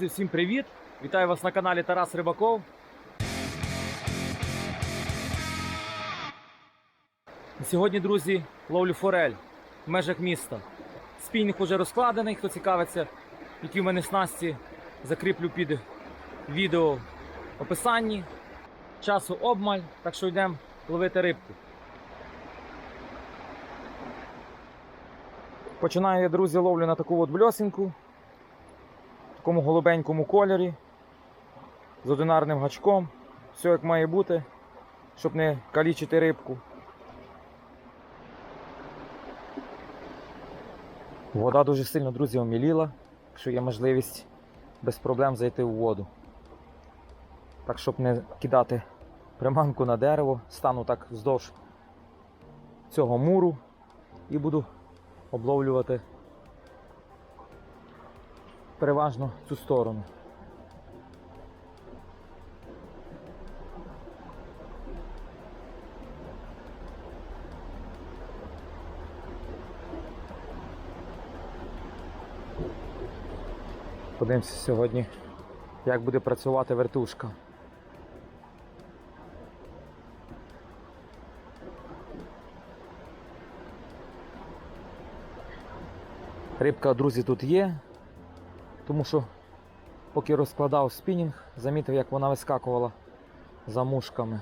Друзі, всім привіт! Вітаю вас на каналі Тарас Рибаков. Сьогодні, друзі, ловлю форель в межах міста. Спінінг уже розкладений, хто цікавиться, які в мене снасті, закріплю під відео в описанні. Часу обмаль, так що йдемо ловити рибку. Починаю я, друзі, ловлю на таку от бльосинку в такому голубенькому кольорі з одинарним гачком. Все як має бути, щоб не калічити рибку. Вода дуже сильно, друзі, оміліла, якщо є можливість без проблем зайти у воду. Так, щоб не кидати приманку на дерево, стану так вздовж цього муру і буду обловлювати переважно цю сторону. Подивимося сьогодні, як буде працювати вертушка. Рибка, друзі, тут є, тому що поки розкладав спінінг, замітив, як вона вискакувала за мушками.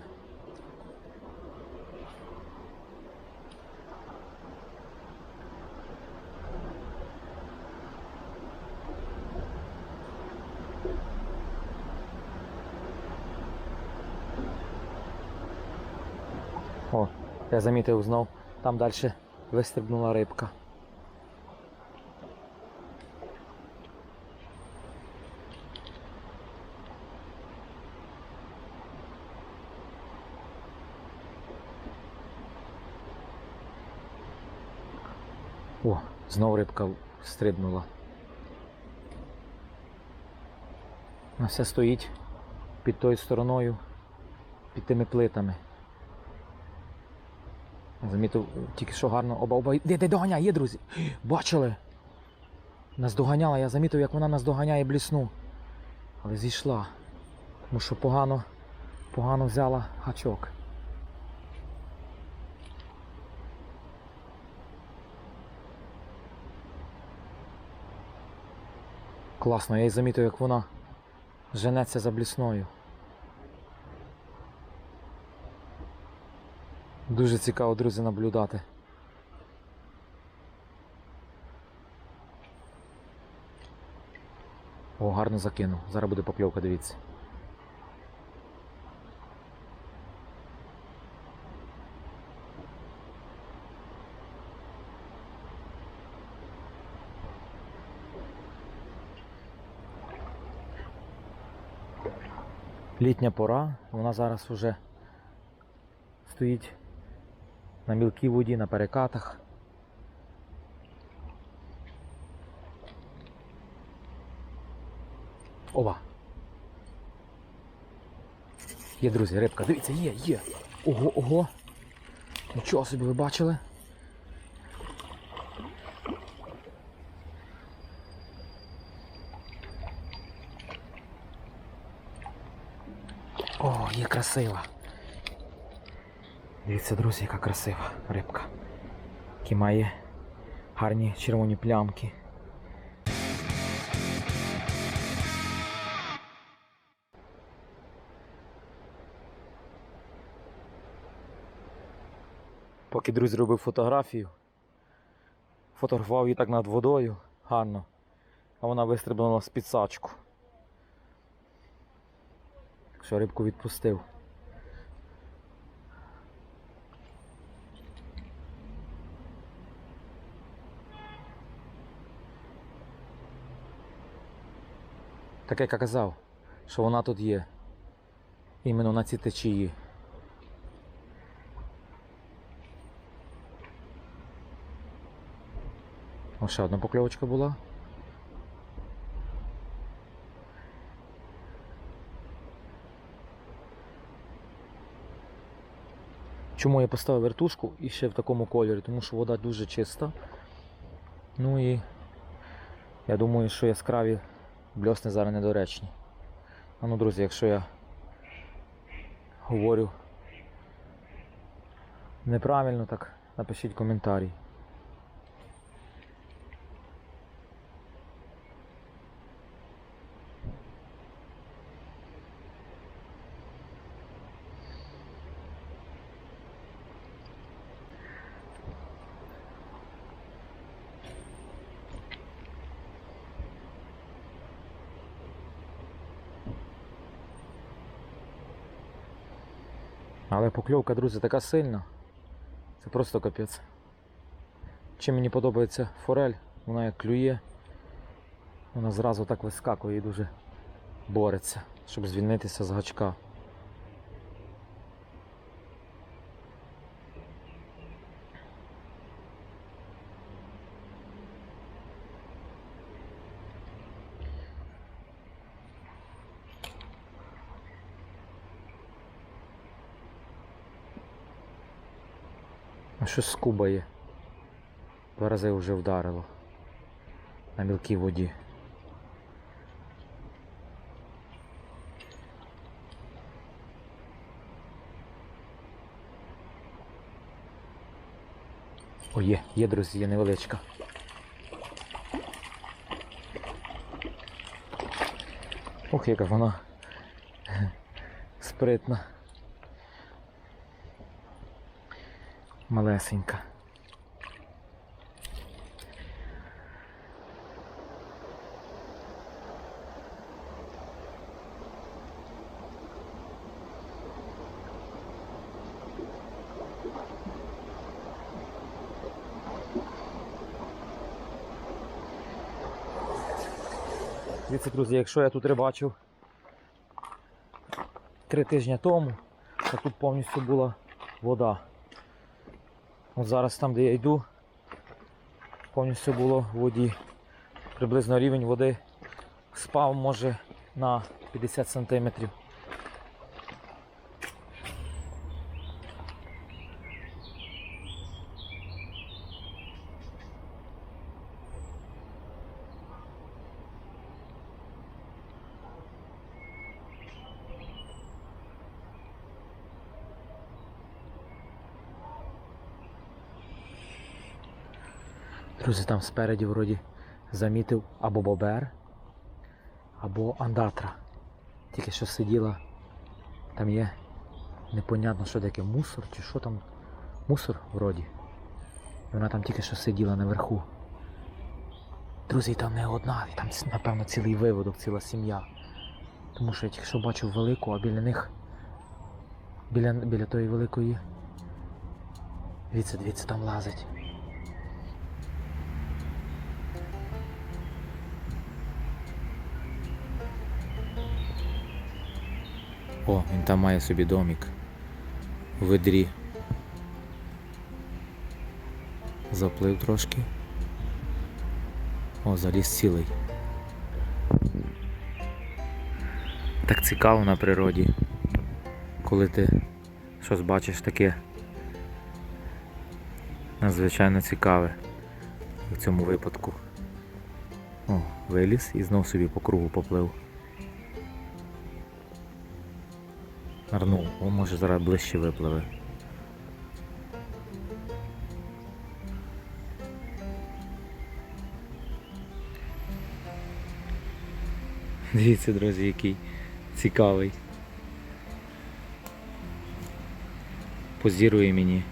О, я замітив знов, там далі вистрибнула рибка. О, знов рибка стрибнула. Вона все стоїть під тою стороною, під тими плитами. Замітив тільки що гарно оба оба. Де, де доганяє, є, друзі? Бачили? Нас доганяла, я замітив, як вона нас доганяє блісну. Але зійшла. Тому що погано, погано взяла гачок. Класно, я й замітив, як вона женеться за блісною. Дуже цікаво, друзі, наблюдати. О, гарно закинув. Зараз буде покльовка, дивіться. Літня пора, вона зараз вже стоїть на мілкій воді, на перекатах. Ова. Є, друзі, рибка, дивіться, є, є. Ого, ого. Нічого собі ви бачили? О, є красива. Дивіться, друзі, яка красива рибка. Які має гарні червоні плямки. Поки друзі робив фотографію, фотографував її так над водою гарно, а вона вистрибнула з підсачку. Що рибку відпустив. Так як я казав, що вона тут є. Іменно на цій течії. О, ще одна покльовочка була. Чому я поставив вертушку і ще в такому кольорі? Тому що вода дуже чиста. Ну і я думаю, що яскраві бльосни зараз недоречні. А ну, друзі, якщо я говорю неправильно, так напишіть коментарі. Але покльовка, друзі, така сильна. Це просто капець. Чим мені подобається форель, вона як клює, вона зразу так вискакує і дуже бореться, щоб звільнитися з гачка. А щось скубає. Два рази вже вдарило на мілкій воді. О, є, є, друзі, є невеличка. Ох, яка вона спритна. Малесенька. Дивіться, друзі, якщо я тут рибачив три тижні тому, то тут повністю була вода. От зараз там, де я йду, повністю було в воді. Приблизно рівень води спав може на 50 сантиметрів. Друзі, там спереді вроді замітив або бобер, або андатра. Тільки що сиділа, там є непонятно, що таке мусор чи що там. Мусор вроді. І вона там тільки що сиділа наверху. Друзі, там не одна, там напевно цілий виводок, ціла сім'я. Тому що я тільки що бачив велику, а біля них, біля, біля тої великої. Дивіться, дивіться, там лазить. О, він там має собі домик у ведрі. Заплив трошки. О, заліз цілий. Так цікаво на природі, коли ти щось бачиш таке надзвичайно цікаве в цьому випадку. О, виліз і знов собі по кругу поплив. Арнув, о, може зараз ближче випливе. Дивіться, друзі, який цікавий. Позірує мені.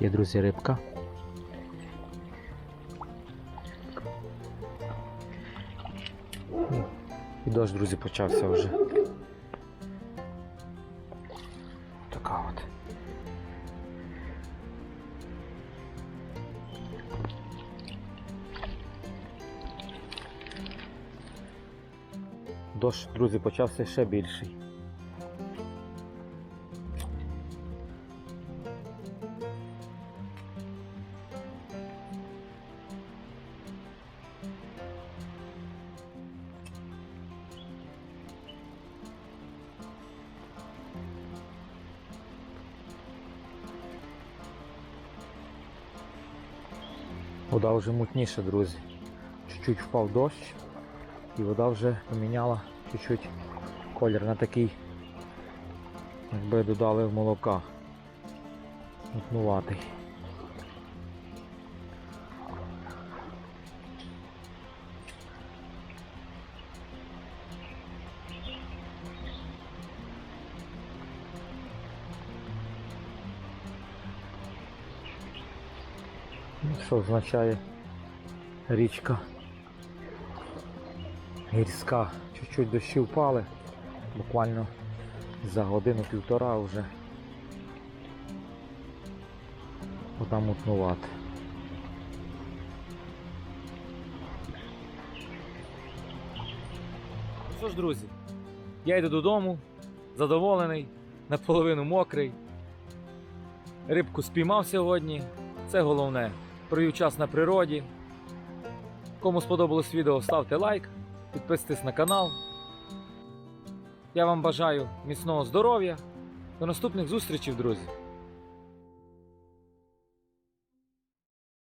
Є, друзі, рибка. І дощ, друзі, почався вже. Така от. Дощ, друзі, почався ще більший. Вода вже мутніша, друзі. Чуть-чуть впав дощ, і вода вже поміняла чуть-чуть колір на такий, якби додали в молока. Мутнуватий. Що означає річка гірська. Чуть-чуть дощі впали. Буквально за годину-півтора вже вода мутнувати. Що ж, друзі, я йду додому, задоволений, наполовину мокрий. Рибку спіймав сьогодні. Це головне. Провів час на природі. Кому сподобалось відео, ставте лайк, підписуйтесь на канал. Я вам бажаю міцного здоров'я. До наступних зустрічей, друзі!